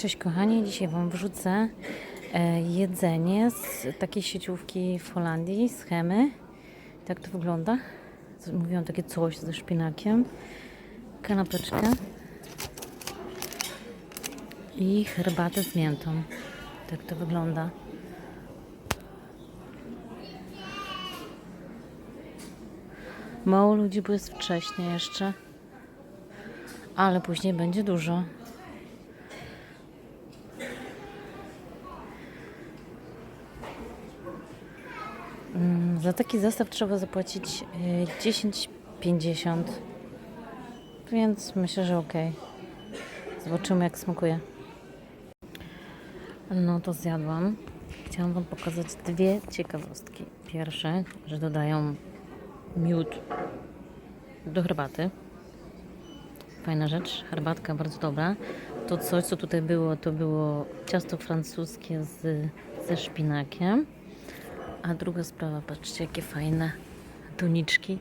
Cześć kochani, dzisiaj Wam wrzucę e, jedzenie z takiej sieciówki w Holandii, z Chemy. Tak to wygląda. Mówiłam takie coś ze szpinakiem. Kanapeczkę. I herbatę z miętą. Tak to wygląda. Mało ludzi, bo jest wcześnie jeszcze. Ale później będzie dużo. Za taki zestaw trzeba zapłacić y, 10,50. Więc myślę, że ok. Zobaczymy, jak smakuje. No to zjadłam. Chciałam Wam pokazać dwie ciekawostki. Pierwsze, że dodają miód do herbaty. Fajna rzecz, herbatka bardzo dobra. To coś, co tutaj było, to było ciasto francuskie z, ze szpinakiem. A druga sprawa, patrzcie, jakie fajne doniczki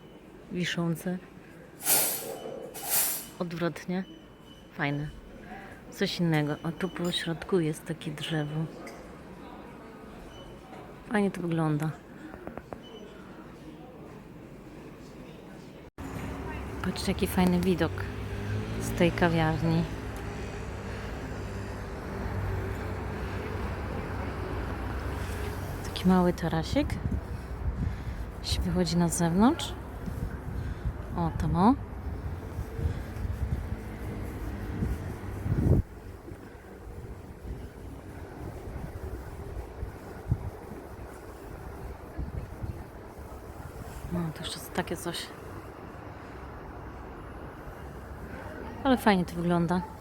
wiszące. Odwrotnie. Fajne. Coś innego. A tu po środku jest takie drzewo. Fajnie to wygląda. Patrzcie, jaki fajny widok z tej kawiarni. Taki mały tarasik. Się wychodzi na zewnątrz. O, tam o. No, to jeszcze takie coś. Ale fajnie to wygląda.